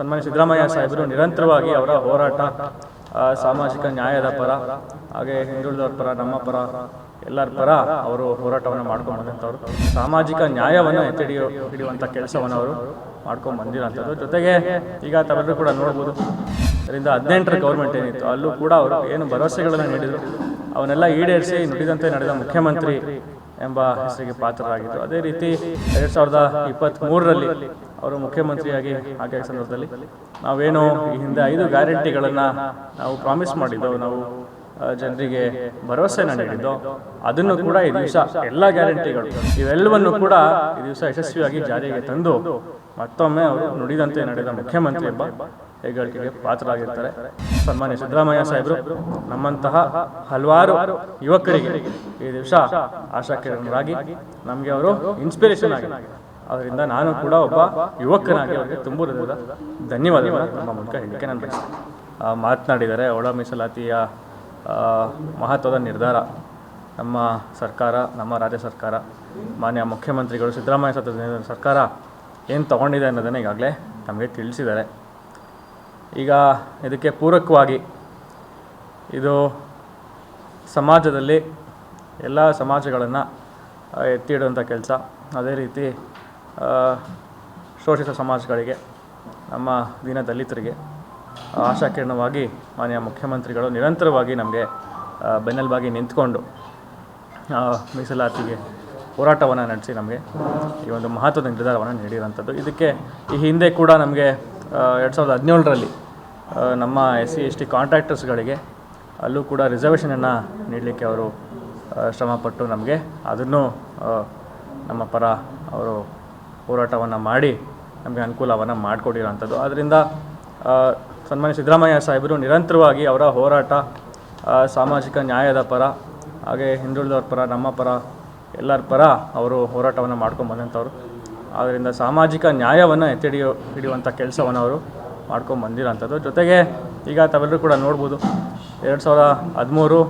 ಸನ್ಮಾನ್ಯ ಸಿದ್ದರಾಮಯ್ಯ ಸಾಹೇಬರು ನಿರಂತರವಾಗಿ ಅವರ ಹೋರಾಟ ಸಾಮಾಜಿಕ ನ್ಯಾಯದ ಪರ, ಹಾಗೆ ಹಿಂದುಳಿದವರ ಪರ, ನಮ್ಮ ಪರ, ಎಲ್ಲರ ಪರ ಅವರು ಹೋರಾಟವನ್ನು ಮಾಡ್ಕೊಂಡು ಸಾಮಾಜಿಕ ನ್ಯಾಯವನ್ನು ಎತ್ತಿ ಹಿಡಿಯೋ, ಹಿಡಿಯುವಂಥ ಕೆಲಸವನ್ನು ಅವರು ಮಾಡ್ಕೊಂಡು ಬಂದಿರೋಂಥದ್ದು ಜೊತೆಗೆ ಈಗ ತಾವೆಲ್ಲರೂ ಕೂಡ ನೋಡ್ಬೋದು ಅದರಿಂದ ಹದಿನೆಂಟರ ಗೌರ್ಮೆಂಟ್ ಏನಿತ್ತು, ಅಲ್ಲೂ ಕೂಡ ಅವರು ಏನು ಭರವಸೆಗಳನ್ನು ನೀಡಿದರು. ಅವನ್ನೆಲ್ಲ ಈಡೇರಿಸಿ ನುಡಿದಂತೆ ನಡೆದ ಮುಖ್ಯಮಂತ್ರಿ ಎಂಬ ಹೆಸರಿಗೆ ಪಾತ್ರರಾಗಿದ್ದರು ಅದೇ ರೀತಿ ಎರಡು ಸಾವಿರದ ಇಪ್ಪತ್ತ್ಮೂರರಲ್ಲಿ ಅವರು ಮುಖ್ಯಮಂತ್ರಿಯಾಗಿ ಆಗ ಸಂದರ್ಭದಲ್ಲಿ ನಾವೇನು ಈ ಹಿಂದೆ ಐದು ಗ್ಯಾರಂಟಿಗಳನ್ನು ನಾವು ಪ್ರಾಮಿಸ್ ಮಾಡಿದ್ದೆವು ನಾವು ಜನರಿಗೆ ಭರವಸೆಯನ್ನು ನೀಡಿದ್ದೋ, ಅದನ್ನು ಕೂಡ ಈ ದಿವಸ ಎಲ್ಲ ಗ್ಯಾರಂಟಿಗಳು ಇವೆಲ್ಲವನ್ನು ಕೂಡ ಈ ದಿವಸ ಯಶಸ್ವಿಯಾಗಿ ಜಾರಿಗೆ ತಂದು ಮತ್ತೊಮ್ಮೆ ಅವರು ನುಡಿದಂತೆ ನಡೆದ ಮುಖ್ಯಮಂತ್ರಿ ಎಂಬ ಹೆಗ್ಗಳಿಕೆಗೆ ಪಾತ್ರರಾಗಿರ್ತಾರೆ. ಸನ್ಮಾನ್ಯ ಸಿದ್ದರಾಮಯ್ಯ ಸಾಹೇಬರು ನಮ್ಮಂತಹ ಹಲವಾರು ಯುವಕರಿಗೆ ಈ ದಿವಸ ಆಶಾಕಿರಣರಾಗಿ ನಮಗೆ ಅವರು ಇನ್ಸ್ಪಿರೇಷನ್ ಆಗಿ ಅದರಿಂದ ನಾನು ಕೂಡ ಒಬ್ಬ ಯುವಕನಾಗಿ ಅವರಿಗೆ ತುಂಬಿರೋದ್ರಿಂದ ಧನ್ಯವಾದಗಳು ನಮ್ಮ ಮೂಲಕ ಹೇಳಲಿಕ್ಕೆ ನಾನು ಬಯಸ್ತೇನೆ. ಆ, ಮಾತನಾಡಿದ್ದಾರೆ ಒಳ ಮೀಸಲಾತಿಯ ಮಹತ್ವದ ನಿರ್ಧಾರ ನಮ್ಮ ಸರ್ಕಾರ ನಮ್ಮ ರಾಜ್ಯ ಸರ್ಕಾರ ಮಾನ್ಯ ಮುಖ್ಯಮಂತ್ರಿಗಳು ಸಿದ್ದರಾಮಯ್ಯ ಸರ್ಕಾರ ಏನು ತಗೊಂಡಿದೆ ಅನ್ನೋದನ್ನು ಈಗಾಗಲೇ ನಮಗೆ ತಿಳಿಸಿದ್ದಾರೆ. ಈಗ ಇದಕ್ಕೆ ಪೂರಕವಾಗಿ ಇದು ಸಮಾಜದಲ್ಲಿ ಎಲ್ಲ ಸಮಾಜಗಳನ್ನು ಎತ್ತಿ ಕೆಲಸ. ಅದೇ ರೀತಿ ಶೋಷಿತ ಸಮಾಜಗಳಿಗೆ, ನಮ್ಮ ದೀನ ದಲಿತರಿಗೆ ಆಶಾಕಿರಣವಾಗಿ ಮಾನ್ಯ ಮುಖ್ಯಮಂತ್ರಿಗಳು ನಿರಂತರವಾಗಿ ನಮಗೆ ಬೆನ್ನೆಲುಬಾಗಿ ನಿಂತ್ಕೊಂಡು ಮೀಸಲಾತಿಗೆ ಹೋರಾಟವನ್ನು ನಡೆಸಿ ನಮಗೆ ಈ ಒಂದು ಮಹತ್ವದ ನಿರ್ಧಾರವನ್ನು ನೀಡಿರುವಂಥದ್ದು ಇದಕ್ಕೆ ಈ ಹಿಂದೆ ಕೂಡ ನಮಗೆ ಎರಡು ಸಾವಿರದ ಹದಿನೇಳರಲ್ಲಿ ನಮ್ಮ ಎಸ್ ಸಿ ಎಸ್ ಟಿ ಕಾಂಟ್ರಾಕ್ಟರ್ಸ್ಗಳಿಗೆ ಅಲ್ಲೂ ಕೂಡ ರಿಸರ್ವೇಷನನ್ನು ನೀಡಲಿಕ್ಕೆ ಅವರು ಶ್ರಮಪಟ್ಟು ನಮಗೆ ಅದನ್ನು ನಮ್ಮ ಪರ ಅವರು ಹೋರಾಟವನ್ನು ಮಾಡಿ ನಮಗೆ ಅನುಕೂಲವನ್ನು ಮಾಡಿಕೊಡಿರೋಂಥದ್ದು ಆದ್ದರಿಂದ ಆ, ಸನ್ಮಾನ್ಯ ಸಿದ್ದರಾಮಯ್ಯ ಸಾಹೇಬರು ನಿರಂತರವಾಗಿ ಅವರ ಹೋರಾಟ ಸಾಮಾಜಿಕ ನ್ಯಾಯದ ಪರ ಹಾಗೆ ಹಿಂದುಳಿದವ್ರ ಪರ ನಮ್ಮ ಪರ ಎಲ್ಲರ ಪರ ಅವರು ಹೋರಾಟವನ್ನು ಮಾಡ್ಕೊಂಡು ಬಂದಂಥವ್ರು. ಆದ್ದರಿಂದ ಸಾಮಾಜಿಕ ನ್ಯಾಯವನ್ನು ಎತ್ತಿ ಹಿಡಿಯೋ ಹಿಡಿಯುವಂಥ ಕೆಲಸವನ್ನು ಅವರು ಮಾಡ್ಕೊಂಡು ಬಂದಿರೋಂಥದ್ದು ಜೊತೆಗೆ ಈಗ ತಾವೆಲ್ಲರೂ ಕೂಡ ನೋಡ್ಬೋದು, ಎರಡು ಸಾವಿರದ ಹದಿಮೂರು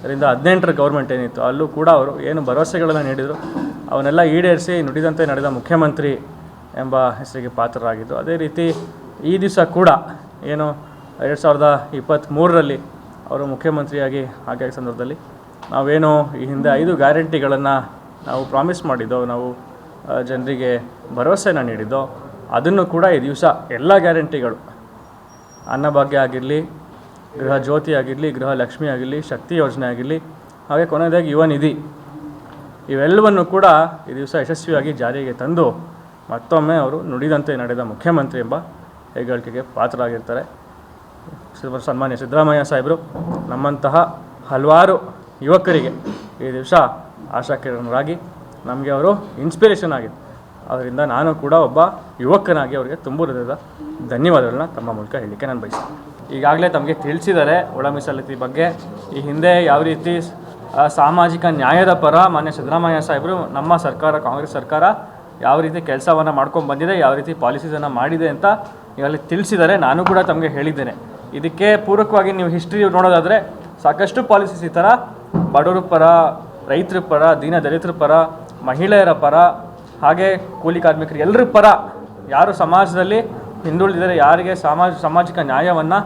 ಅದರಿಂದ ಹದಿನೆಂಟರ ಗೌರ್ಮೆಂಟ್ ಏನಿತ್ತು, ಅಲ್ಲೂ ಕೂಡ ಅವರು ಏನು ಭರವಸೆಗಳನ್ನು ನೀಡಿದರು. ಅವನ್ನೆಲ್ಲ ಈಡೇರಿಸಿ ನುಡಿದಂತೆ ನಡೆದ ಮುಖ್ಯಮಂತ್ರಿ ಎಂಬ ಹೆಸರಿಗೆ ಪಾತ್ರರಾಗಿದ್ದು. ಅದೇ ರೀತಿ ಈ ದಿವಸ ಕೂಡ ಏನು ಎರಡು ಸಾವಿರದ ಇಪ್ಪತ್ತ್ಮೂರರಲ್ಲಿ ಅವರು ಮುಖ್ಯಮಂತ್ರಿಯಾಗಿ ಆಗಿದ ಸಂದರ್ಭದಲ್ಲಿ ನಾವೇನು ಈ ಹಿಂದೆ ಐದು ಗ್ಯಾರಂಟಿಗಳನ್ನು ನಾವು ಪ್ರಾಮಿಸ್ ಮಾಡಿದ್ದೋ, ನಾವು ಜನರಿಗೆ ಭರವಸೆನ ನೀಡಿದ್ದೋ ಅದನ್ನು ಕೂಡ ಈ ದಿವಸ ಎಲ್ಲ ಗ್ಯಾರಂಟಿಗಳು. ಅನ್ನಭಾಗ್ಯ ಆಗಿರಲಿ, ಗೃಹ ಜ್ಯೋತಿ ಆಗಿರಲಿ, ಗೃಹ ಲಕ್ಷ್ಮಿ ಆಗಿರಲಿ, ಶಕ್ತಿ ಯೋಜನೆ ಆಗಿರಲಿ, ಹಾಗೆ ಕೊನೆಯದಾಗಿ ಯುವ ನಿಧಿ. ಇವೆಲ್ಲವನ್ನು ಕೂಡ ಈ ದಿವಸ ಯಶಸ್ವಿಯಾಗಿ ಜಾರಿಗೆ ತಂದು ಮತ್ತೊಮ್ಮೆ ಅವರು ನುಡಿದಂತೆ ನಡೆದ ಮುಖ್ಯಮಂತ್ರಿ ಎಂಬ ಹೆಗ್ಗಳಿಕೆಗೆ ಪಾತ್ರರಾಗಿರ್ತಾರೆ. ಸನ್ಮಾನ್ಯ ಸಿದ್ದರಾಮಯ್ಯ ಸಾಹೇಬರು, ನಮ್ಮಂತಹ ಹಲವಾರು ಯುವಕರಿಗೆ ಈ ದಿವಸ ಆಶಾಕಿರಣರಾಗಿ ನಮಗೆ ಅವರು ಇನ್ಸ್ಪಿರೇಷನ್ ಆಗಿದೆ ಅದರಿಂದ ನಾನು ಕೂಡ ಒಬ್ಬ ಯುವಕನಾಗಿ ಅವರಿಗೆ ತುಂಬ ಹೃದಯದ ಧನ್ಯವಾದಗಳನ್ನ ತಮ್ಮ ಮೂಲಕ ಹೇಳಲಿಕ್ಕೆ ನಾನು ಬಯಸ್ತೀನಿ. ಈಗಾಗಲೇ ತಮಗೆ ತಿಳಿಸಿದ್ದಾರೆ ಒಳ ಮೀಸಲಾತಿ ಬಗ್ಗೆ. ಈ ಹಿಂದೆ ಯಾವ ರೀತಿ ಸಾಮಾಜಿಕ ನ್ಯಾಯದ ಪರ ಮಾನ್ಯ ಸಿದ್ದರಾಮಯ್ಯ ಸಾಹೇಬರು ನಮ್ಮ ಸರ್ಕಾರ, ಕಾಂಗ್ರೆಸ್ ಸರ್ಕಾರ ಯಾವ ರೀತಿ ಕೆಲಸವನ್ನು ಮಾಡ್ಕೊಂಡು ಬಂದಿದೆ, ಯಾವ ರೀತಿ ಪಾಲಿಸೀಸನ್ನು ಮಾಡಿದೆ ಅಂತ ಈಗಾಗಲೇ ತಿಳಿಸಿದ್ದಾರೆ. ನಾನು ಕೂಡ ತಮಗೆ ಹೇಳಿದ್ದೇನೆ. ಇದಕ್ಕೆ ಪೂರಕವಾಗಿ ನೀವು ಹಿಸ್ಟ್ರಿ ನೋಡೋದಾದರೆ ಸಾಕಷ್ಟು ಪಾಲಿಸೀಸ್ ಈ ಥರ ಬಡವರ ಪರ, ರೈತರ ಪರ, ದೀನ ದಲಿತರ ಪರ, ಮಹಿಳೆಯರ ಪರ ಹಾಗೆ ಕೂಲಿ ಕಾರ್ಮಿಕರು ಎಲ್ಲರ ಪರ ಯಾರು ಸಮಾಜದಲ್ಲಿ ಹಿಂದುಳಿದಿದ್ದಾರೆ, ಯಾರಿಗೆ ಸಮಾಜ, ಸಾಮಾಜಿಕ ನ್ಯಾಯವನ್ನು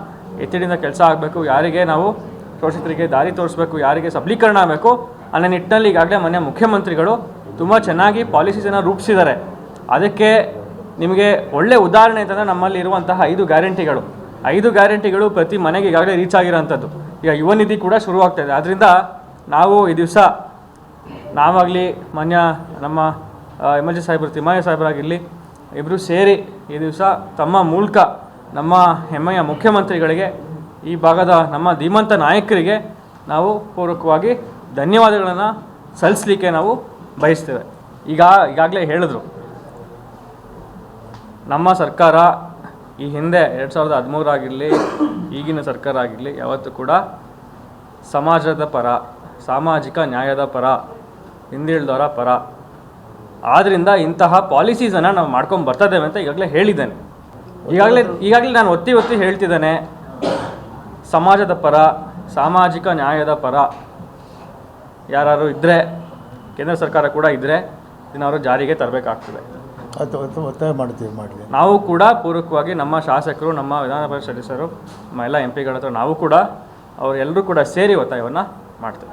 ಎತ್ತಿಡಿಂದ ಕೆಲಸ ಆಗಬೇಕು, ಯಾರಿಗೆ ನಾವು ಶೋಷಿತರಿಗೆ ದಾರಿ ತೋರಿಸ್ಬೇಕು, ಯಾರಿಗೆ ಸಬಲೀಕರಣ ಆಗಬೇಕು, ಅನ್ನೋ ನಿಟ್ಟಿನಲ್ಲಿ ಈಗಾಗಲೇ ಮನೆ ಮುಖ್ಯಮಂತ್ರಿಗಳು ತುಂಬ ಚೆನ್ನಾಗಿ ಪಾಲಿಸೀಸನ್ನು ರೂಪಿಸಿದ್ದಾರೆ. ಅದಕ್ಕೆ ನಿಮಗೆ ಒಳ್ಳೆ ಉದಾಹರಣೆ ಅಂತಂದರೆ ನಮ್ಮಲ್ಲಿ ಇರುವಂತಹ ಐದು ಗ್ಯಾರಂಟಿಗಳು. ಐದು ಗ್ಯಾರಂಟಿಗಳು ಪ್ರತಿ ಮನೆಗೆ ಈಗಾಗಲೇ ರೀಚ್ ಆಗಿರೋಂಥದ್ದು. ಈಗ ಯುವ ನಿಧಿ ಕೂಡ ಶುರುವಾಗ್ತಾ ಇದೆ. ಅದರಿಂದ ನಾವು ಈ ದಿವಸ ನಾವಾಗಲಿ ಮಾನ್ಯ ನಮ್ಮ ಎಂ ಎಲ್ ಜಿ ಸಾಹೇಬರು ತಿಮ್ಮಯ್ಯ ಸಾಹೇಬರಾಗಿರಲಿ ಇಬ್ಬರು ಸೇರಿ ಈ ದಿವಸ ತಮ್ಮ ಮೂಲಕ ನಮ್ಮ ಹೆಮ್ಮೆಯ ಮುಖ್ಯಮಂತ್ರಿಗಳಿಗೆ, ಈ ಭಾಗದ ನಮ್ಮ ಧೀಮಂತ ನಾಯಕರಿಗೆ ನಾವು ಪೂರ್ವಕವಾಗಿ ಧನ್ಯವಾದಗಳನ್ನು ಸಲ್ಲಿಸಲಿಕ್ಕೆ ನಾವು ಬಯಸ್ತೇವೆ. ಈಗ ಈಗಾಗಲೇ ಹೇಳಿದ್ರು, ನಮ್ಮ ಸರ್ಕಾರ ಈ ಹಿಂದೆ ಎರಡು ಸಾವಿರದ ಹದಿಮೂರಾಗಿರಲಿ ಈಗಿನ ಸರ್ಕಾರ ಆಗಿರಲಿ, ಯಾವತ್ತೂ ಕೂಡ ಸಮಾಜದ ಪರ, ಸಾಮಾಜಿಕ ನ್ಯಾಯದ ಪರ, ಹಿಂದುಳಿದವರ ಪರ ಆದ್ದರಿಂದ ಇಂತಹ ಪಾಲಿಸೀಸನ್ನು ನಾವು ಮಾಡ್ಕೊಂಡು ಬರ್ತಿದ್ದೇವೆ ಅಂತ ಈಗಾಗಲೇ ಹೇಳಿದ್ದೇನೆ. ಈಗಾಗಲೇ ಈಗಾಗಲೇ ನಾನು ಒತ್ತಿ ಒತ್ತಿ ಹೇಳ್ತಿದ್ದೇನೆ. ಸಮಾಜದ ಪರ ಸಾಮಾಜಿಕ ನ್ಯಾಯದ ಪರ ಯಾರು ಇದ್ದರೆ ಕೇಂದ್ರ ಸರ್ಕಾರ ಕೂಡ ಇದ್ದರೆ ಇದನ್ನ ಅವರು ಜಾರಿಗೆ ತರಬೇಕಾಗ್ತದೆ. ಒತ್ತಾಯ ಮಾಡ್ತೀವಿ ನಾವು ಕೂಡ ಪೂರಕವಾಗಿ ನಮ್ಮ ಶಾಸಕರು ನಮ್ಮ ವಿಧಾನ ಪರಿಷತ್ ಸದಸ್ಯರು ನಮ್ಮ ಎಲ್ಲ ಎಂ ಪಿಗಳ ಹತ್ರ ನಾವು ಕೂಡ ಅವರೆಲ್ಲರೂ ಕೂಡ ಸೇರಿ ಒತ್ತಾಯವನ್ನು ಮಾಡ್ತೇವೆ.